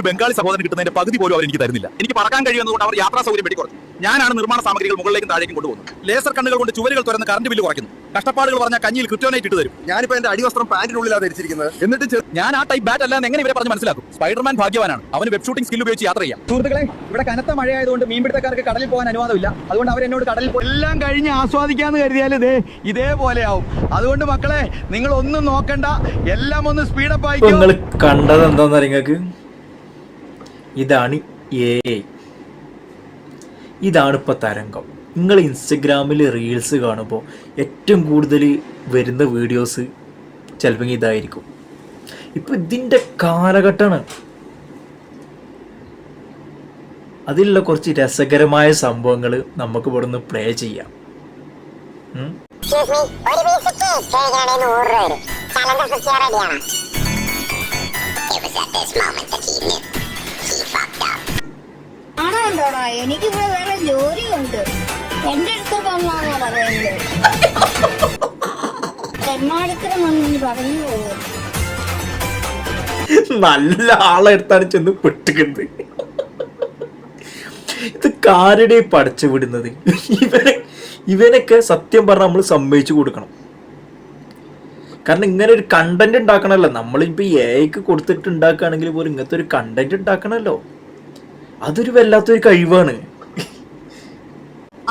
ഒരു ബംഗാളി സഹോദരൻ കിട്ടുന്നതിന്റെ പകുതി പോലും അവർ എനിക്ക് തരുന്നില്ല. എനിക്ക് പറക്കാൻ കഴിയുന്നതുകൊണ്ട് അവർ യാത്രാ സൗകര്യം വെട്ടിക്കുറച്ചു ഞാനാണ് നിർമ്മാണ സാമഗ്രികൾ മുകളിലേക്കും താഴേക്കും കൊണ്ടുപോകുന്നത്. ലേസർ കണ്ണുകൾ കൊണ്ട് ചുവരുകൾ തുറന്ന് കറണ്ട് ബില്ല് കുറയ്ക്കുന്നു. കഷ്ടപ്പാടുകൾ പറഞ്ഞ കഞ്ഞിയിൽ ക്രിപ്റ്റോനൈറ്റ് ഇട്ട് തരും. ഞാനിപ്പോ എന്റെ അടിവസ്ത്രം പാന്റിനുള്ളിലാണ് ധരിച്ചിരിക്കുന്നത്. എന്നിട്ട് ഞാൻ ആ ടൈപ്പ് ബാറ്റ് അല്ലാന്ന് എങ്ങനെ ഇവരെ പറഞ്ഞ് മനസ്സിലാക്കും? സ്പൈഡർമാൻ ഭാഗ്യവാനാണ്. അവന് വെബ് ഷൂട്ടിംഗ് സ്കിൽ ഉപയോഗിച്ച് യാത്ര ചെയ്യാം. സുഹൃത്തുക്കളെ ഇവിടെ കനത്ത മഴയായതുകൊണ്ട് മീൻപിടുത്തക്കാർക്ക് കടലിൽ പോകാൻ അനുവാദമില്ല. അതുകൊണ്ട് അവർ എന്നോട് കടലിൽ പോയി എല്ലാം കഴിഞ്ഞ് ആസ്വാദിക്കാന്ന് കരുതിയാൽ ഇതേ ഇതേപോലെയാവും അതുകൊണ്ട് മക്കളെ നിങ്ങൾ ഒന്നും നോക്കണ്ട. എല്ലാം ഒന്ന് സ്പീഡപ്പ് ആയി ആയിക്കോ. നിങ്ങൾ കണ്ടത് നിങ്ങൾക്ക്? ഇതാണ് എ ഇതാണ് ഇപ്പൊ തരംഗം. നിങ്ങൾ ഇൻസ്റ്റഗ്രാമിൽ റീൽസ് കാണുമ്പോൾ ഏറ്റവും കൂടുതൽ വരുന്ന വീഡിയോസ് ചിലപ്പോൾ ഇതായിരിക്കും. ഇപ്പൊ ഇതിന്റെ കാലഘട്ടമാണ് അതിലുള്ള കുറച്ച് രസകരമായ സംഭവങ്ങൾ നമുക്ക് ഇവിടെ നിന്ന് പ്ലേ ചെയ്യാം ഒരു ആണോണ്ടോടാ എനിക്കിവിടെ വേറെ ജോലിയുണ്ട്. എന്റെ അടുത്ത് വന്നാണോ പറയുന്നത്? തെമ്മാടിത്തരം വന്നു പറഞ്ഞു? പോകും നല്ല ആളെടുത്താണ് ചെന്ന് പെട്ടുക്കുന്നത് ഇത് കാരുടെ പടച്ചു വിടുന്നത്? ഇവനെ ഇവനൊക്കെ സത്യം പറഞ്ഞാൽ നമ്മൾ സമ്മതിച്ചു കൊടുക്കണം. കാരണം ഇങ്ങനെ ഒരു കണ്ടന്റ് ഉണ്ടാക്കണമല്ലോ നമ്മളിപ്പോ എക്ക് കൊടുത്തിട്ട് ഉണ്ടാക്കുകയാണെങ്കിൽ പോലും ഇങ്ങനത്തെ ഒരു കണ്ടന്റ് ഉണ്ടാക്കണമല്ലോ അതൊരു വല്ലാത്തൊരു കഴിവാണ്.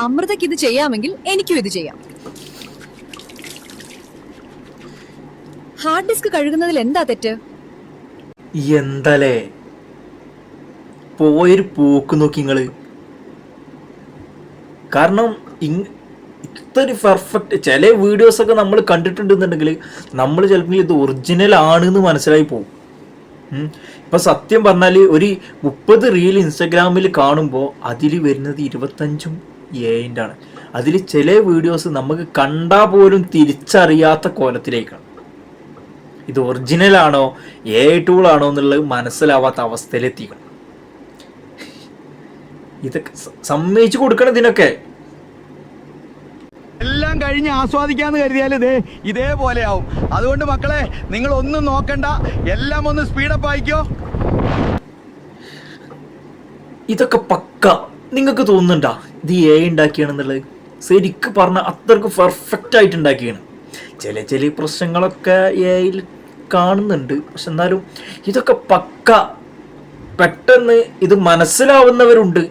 അമൃതയ്ക്ക് ഇത് ചെയ്യാമെങ്കിൽ എനിക്കും ഇത് ചെയ്യാം. ഹാർഡ് ഡിസ്ക് കഴുകുന്നതിൽ എന്താ തെറ്റ്? എന്തല്ലേ പോയൊരു പോക്ക് നോക്കി നിങ്ങൾ. കാരണം ഇത്ര പെർഫെക്റ്റ് ചില വീഡിയോസ് ഒക്കെ നമ്മൾ കണ്ടിട്ടുണ്ടെന്നുണ്ടെങ്കിൽ നമ്മൾ ചിലപ്പോൾ ഇത് ഒറിജിനൽ ആണെന്ന് മനസ്സിലായി പോകും. ഇപ്പൊ സത്യം പറഞ്ഞാൽ ഒരു മുപ്പത് റീൽ ഇൻസ്റ്റഗ്രാമിൽ കാണുമ്പോൾ അതിൽ വരുന്നത് ഇരുപത്തഞ്ചും ഏഴിന്റെ ആണ് അതിൽ ചില വീഡിയോസ് നമുക്ക് കണ്ടാൽ പോലും തിരിച്ചറിയാത്ത കോലത്തിലേക്കാണ്. ഇത് ഒറിജിനൽ ആണോ എ ആണോ എന്നുള്ളത് മനസ്സിലാവാത്ത അവസ്ഥയിലെത്തിക്കണം. ഇതൊക്കെ സമ്മതിച്ചു കൊടുക്കണം ഇതിനൊക്കെ. എല്ലാം കഴിഞ്ഞ് ആസ്വാദിക്കാന്ന് കരുതിയാൽ ഇതേ ഇതേപോലെയാവും. അതുകൊണ്ട് മക്കളെ നിങ്ങൾ ഒന്നും നോക്കണ്ട. എല്ലാം ഒന്ന് സ്പീഡപ്പ് ആയിക്കോ. ഇതൊക്കെ പക്ക. നിങ്ങൾക്ക് തോന്നുന്നുണ്ടാ? ഇത് എ ഉണ്ടാക്കിയാണെന്നുള്ളത്? ശരിക്ക് പറഞ്ഞ അത്രയ്ക്ക് പെർഫെക്റ്റ് ആയിട്ട് ഉണ്ടാക്കിയാണ്. ചില ചില പ്രശ്നങ്ങളൊക്കെ എയിൽ കാണുന്നുണ്ട്. പക്ഷെ എന്നാലും ഇതൊക്കെ പക്ക. പെട്ടെന്ന് ഇത് മനസ്സിലാവുന്നവരുണ്ട്.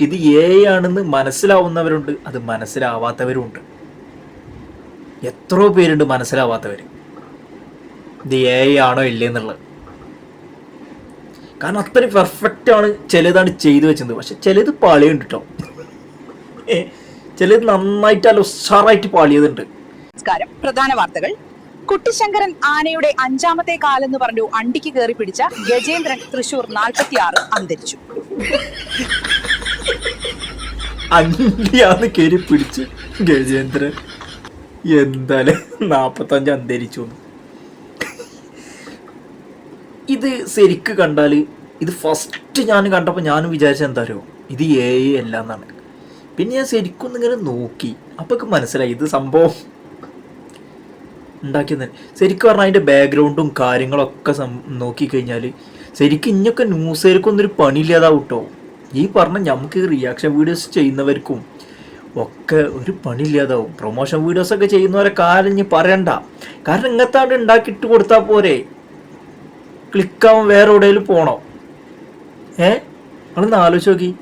ഇത് എ ആണെന്ന് മനസ്സിലാവുന്നവരുണ്ട്. അത് മനസ്സിലാവാത്തവരുണ്ട്. എത്രയോ പേരുണ്ട് മനസ്സിലാവാത്തവർ ഇത് എ ആണോ ഇല്ലേ എന്നുള്ളത്. കാരണം അത്രയും പെർഫെക്റ്റ് ആണ് ചിലതാണ് ചെയ്തു വെച്ചത്. പക്ഷെ ചിലത് പാളിയുണ്ട് കേട്ടോ ചിലത് നന്നായിട്ട് അല്ല ഉഷാറായിട്ട് പാളിയതുണ്ട്. നമസ്കാരം. പ്രധാന വാർത്തകൾ. കുട്ടിശങ്കരൻ ആനയുടെ അഞ്ചാമത്തെ കാലെന്ന് പറഞ്ഞു അണ്ടിക്ക് കയറി പിടിച്ച ഗജേന്ദ്രൻ തൃശൂർ നാൽപ്പത്തിയാറ് അന്തരിച്ചു. അണ്ടിയാന്ന് കയറി പിടിച്ച് ഗജേന്ദ്രൻ. എന്തായാലും നാപ്പത്തഞ്ച് അന്തരിച്ചു. ഇത് ശരിക്ക് കണ്ടാൽ ഇത് ഫസ്റ്റ് ഞാൻ കണ്ടപ്പോൾ ഞാനും വിചാരിച്ച എന്താ ഇത് എ അല്ല എന്നാണ്. പിന്നെ ഞാൻ ശരിക്കും ഇങ്ങനെ നോക്കി. അപ്പോൾ മനസ്സിലായി ഇത് സംഭവം ഉണ്ടാക്കിയത് ശരിക്കും പറഞ്ഞാൽ അതിന്റെ ബാക്ക്ഗ്രൗണ്ടും കാര്യങ്ങളൊക്കെ നോക്കിക്കഴിഞ്ഞാൽ ശരിക്കും ഇനിയൊക്കെ ന്യൂസുകാർക്കൊന്നൊരു പണിയില്ലാതാവും കേട്ടോ ഈ പറഞ്ഞ നമുക്ക് റിയാക്ഷൻ വീഡിയോസ് ചെയ്യുന്നവർക്കും ഒക്കെ ഒരു പണിയില്ലാതാവും. പ്രൊമോഷൻ വീഡിയോസ് ഒക്കെ ചെയ്യുന്നവരെ കാലഞ്ഞ് ഇനി പറയണ്ട. കാരണം ഇങ്ങനത്തെ അവിടെ ഉണ്ടാക്കിയിട്ട് കൊടുത്താൽ പോരെ. ക്ലിക്കാവും വേറെ എവിടെയെങ്കിലും പോണോ? ഏ? നിങ്ങളൊന്ന് ആലോചിച്ച് നോക്കി.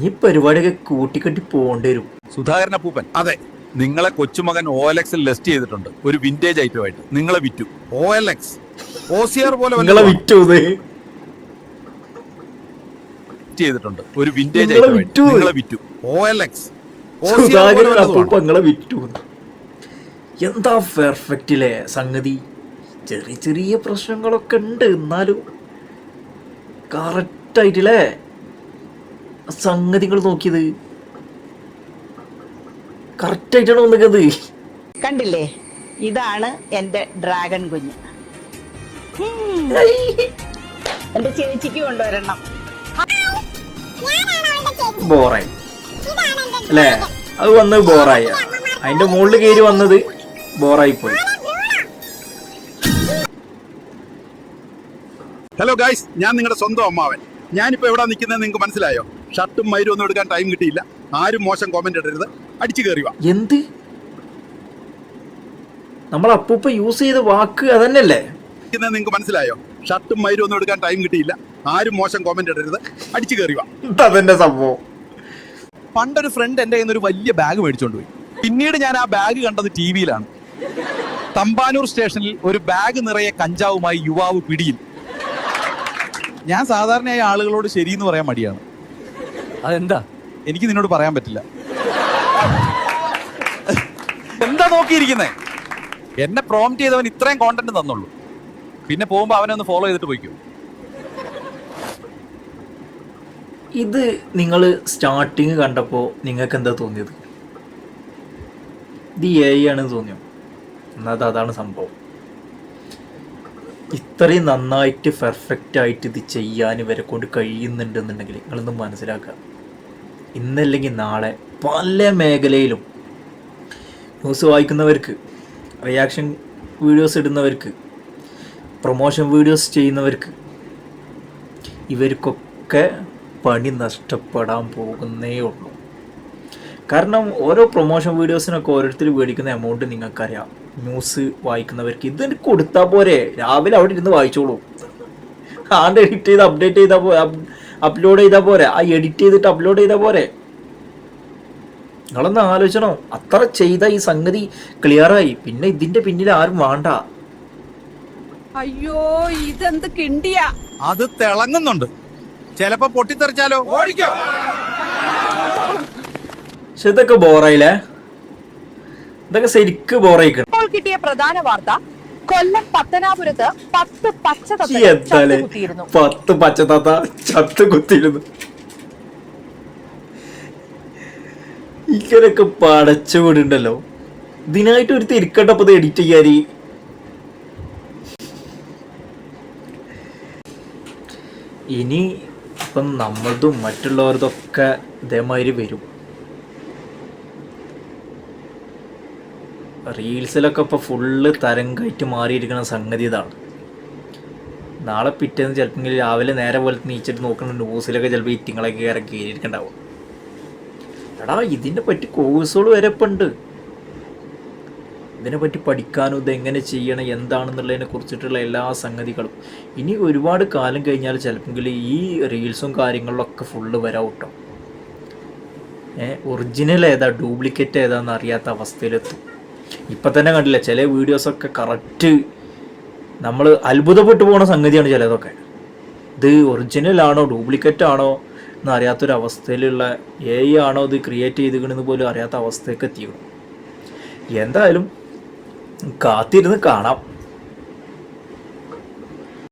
ഈ പരിപാടിയൊക്കെ കൂട്ടിക്കെട്ടി പോകേണ്ടി വരും. സുധാകരൻ അപ്പൂപ്പൻ അതെ. നിങ്ങളെ കൊച്ചുമകൻ ഒ എൽ എക്സിൽ ലിസ്റ്റ് ചെയ്തിട്ടുണ്ട്. ഒരു വിന്റേജ് ഐറ്റമായിട്ട് നിങ്ങളെ വിറ്റു. ഒ എൽ എക്സ് ഓസിയാർ പോലെ നിങ്ങളെ വല്ലതും വിറ്റു ചെയ്തിട്ടുണ്ട്. ഒരു വിന്റേജ് നിങ്ങളെ വിറ്റു. എൽ എക്സ് എന്താ പെർഫെക്റ്റിലെ സംഗതി? ചെറിയ ചെറിയ പ്രശ്നങ്ങളൊക്കെ ഉണ്ട്. എന്നാലും കറക്റ്റായിട്ടില്ലേ സംഗതികൾ നോക്കിയത്. കറക്റ്റായിട്ടാണ് നോക്കിയത് കണ്ടില്ലേ? ഇതാണ് എന്റെ ഡ്രാഗൺ കുഞ്ഞ്. എന്റെ ചേച്ചിക്ക് കൊണ്ടുവരണം. ബോറായി. അല്ലേ? അത് വന്ന് ബോറായി. അതിന്റെ മുകളിൽ കയറി വന്നത് ബോറായി പോയി. ഹലോ ഗായ്സ് ഞാൻ നിങ്ങളുടെ സ്വന്തം അമ്മാവൻ. ഞാനിപ്പോൾ എവിടെ നിൽക്കുന്നത് നിങ്ങൾക്ക് മനസ്സിലായോ? ഷർട്ടും മൈരും ഒന്നും എടുക്കാൻ ടൈം കിട്ടിയില്ല. ആരും മോശം കോമന്റ് ഇടരുത്. അടിച്ചു കയറി വാ. എന്ത്? നമ്മൾ അപ്പൂപ്പ യൂസ് ചെയ്ത വാക്ക് അതന്നെയല്ലേ? നിങ്ങൾക്ക് മനസ്സിലായോ? ഷർട്ടും മൈരും ഒന്നും എടുക്കാൻ ടൈം കിട്ടിയില്ല. ആരും മോശം കോമന്റ് ഇടരുത്. അടിച്ചു കയറി വാ. അതന്നെ സംഭവം. പണ്ടൊരു ഫ്രണ്ട് എന്റെ കയ്യിൽ നിന്ന് ഒരു വലിയ ബാഗ് മേടിച്ചോണ്ട് പോയി. പിന്നീട് ഞാൻ ആ ബാഗ് കണ്ടത് ടി വിയിലാണ് തമ്പാനൂർ സ്റ്റേഷനിൽ ഒരു ബാഗ് നിറയെ കഞ്ചാവുമായി യുവാവ് പിടിയിൽ. ഞാൻ സാധാരണയായി ആളുകളോട് ശരിയെന്ന് പറയാൻ മടിയാണ്. അതെന്താ? എനിക്ക് നിന്നോട് പറയാൻ പറ്റില്ല. എന്താ നോക്കിയിരിക്കുന്നേ? എന്നെ പ്രോംപ്റ്റ് ചെയ്തവൻ ഇത്രയും കോണ്ടന്റ് തന്നുള്ളൂ. പിന്നെ പോകുമ്പോ അവനെ ഒന്ന് ഫോളോ ചെയ്തിട്ട് പോയിക്കോ. ഇത് നിങ്ങൾ സ്റ്റാർട്ടിങ് കണ്ടപ്പോൾ നിങ്ങൾക്ക് എന്താ തോന്നിയത്? ഇത് എ ആണെന്ന് തോന്നിയോ? എന്നാൽ അതാണ് സംഭവം. ഇത്രയും നന്നായിട്ട് പെർഫെക്റ്റ് ആയിട്ട് ഇത് ചെയ്യാൻ ഇവരെ കൊണ്ട് കഴിയുന്നുണ്ടെന്നുണ്ടെങ്കിൽ നിങ്ങളൊന്ന് മനസ്സിലാക്കുക. ഇന്നല്ലെങ്കിൽ നാളെ പല മേഖലയിലും ന്യൂസ് വായിക്കുന്നവർക്ക് റിയാക്ഷൻ വീഡിയോസ് ഇടുന്നവർക്ക് പ്രൊമോഷൻ വീഡിയോസ് ചെയ്യുന്നവർക്ക് ഇവർക്കൊക്കെ പണി നഷ്ടപ്പെടാൻ പോകുന്നേ ഉള്ളൂ കാരണം ഓരോ പ്രൊമോഷൻ വീഡിയോസിനൊക്കെ ഓരോരുത്തർ മേടിക്കുന്ന എമൗണ്ട് നിങ്ങൾക്കറിയാം. ന്യൂസ് വായിക്കുന്നവർക്ക് ഇത് കൊടുത്താൽ പോരെ. രാവിലെ അവിടെ ഇരുന്ന് വായിച്ചോളൂ. ആണ്ട് എഡിറ്റ് ചെയ്ത് അപ്ഡേറ്റ് ചെയ്താൽ പോ അപ്ലോഡ് ചെയ്താൽ പോരെ. ആ എഡിറ്റ് ചെയ്തിട്ട് അപ്ലോഡ് ചെയ്താൽ പോരെ. നിങ്ങളൊന്ന് ആലോചിച്ചണോ. അത്ര ചെയ്ത ഈ സംഗതി ക്ലിയറായി പിന്നെ ഇതിന്റെ പിന്നിൽ ആരും വേണ്ട. അയ്യോ ഇതെന്ത് കിണ്ടിയാ? അത് തിളങ്ങുന്നുണ്ട്. ചിലപ്പോ പൊട്ടിത്തെറിച്ചാലോ? പക്ഷെ ഇതൊക്കെ ബോറായില്ലേ? ഇതൊക്കെ ശരിക്ക് ബോറായിക്കണം. ഇപ്പോൾ കിട്ടിയ പ്രധാന വാർത്ത കൊല്ലം പത്തനാപുരത്ത് പത്ത് പച്ച എന്താലേ കുത്തിയിരുന്നു പത്ത് പച്ചത്താത്ത ചത്ത് കുത്തിയിരുന്നു ഇങ്ങനൊക്കെ പടച്ചു വിടുണ്ടല്ലോ ഇതിനായിട്ട് ഒരു തിരിക്കട്ടപ്പത് എഡിറ്റ് ചെയ്യാരി ഇനി ഇപ്പം നമ്മളതും മറ്റുള്ളവരതൊക്കെ ഇതേമാതിരി വരും. റീൽസിലൊക്കെ ഇപ്പോൾ ഫുള്ള് തരംഗമായിട്ട് മാറിയിരിക്കുന്ന സംഗതി ഇതാണ്. നാളെ പിറ്റേന്ന് ചിലപ്പോൾ രാവിലെ നേരെ പോലെ നീച്ചിട്ട് നോക്കുന്ന ന്യൂസിലൊക്കെ ചിലപ്പോൾ ഇറ്റിങ്ങളൊക്കെ കയറി കയറിയിരിക്കണ്ടാവും എടാ ഇതിനെ പറ്റി കോഴ്സുകൾ വരെ ഇപ്പം ഉണ്ട് ഇതിനെ പറ്റി പഠിക്കാനും ഇതെങ്ങനെ ചെയ്യണം എന്താണെന്നുള്ളതിനെ കുറിച്ചിട്ടുള്ള എല്ലാ സംഗതികളും. ഇനി ഒരുപാട് കാലം കഴിഞ്ഞാൽ ചിലപ്പോൾ ഈ റീൽസും കാര്യങ്ങളിലൊക്കെ ഫുള്ള് വരാം കേട്ടോ ഒറിജിനൽ ഏതാ ഡ്യൂപ്ലിക്കേറ്റ് ഏതാന്ന് അറിയാത്ത അവസ്ഥയിലെത്തും. ഇപ്പം തന്നെ കണ്ടില്ല ചില വീഡിയോസൊക്കെ കറക്റ്റ് നമ്മൾ അത്ഭുതപ്പെട്ടു പോകുന്ന സംഗതിയാണ് ചിലതൊക്കെ. ഇത് ഒറിജിനൽ ആണോ ഡ്യൂപ്ലിക്കേറ്റ് ആണോ എന്ന് അറിയാത്തൊരു അവസ്ഥയിലുള്ള എ ആണോ ഇത് ക്രിയേറ്റ് ചെയ്തിരിക്കണമെന്ന് പോലും അറിയാത്ത അവസ്ഥയൊക്കെ എത്തിക്കണം എന്തായാലും കാത്തിരുന്ന് കാണാം.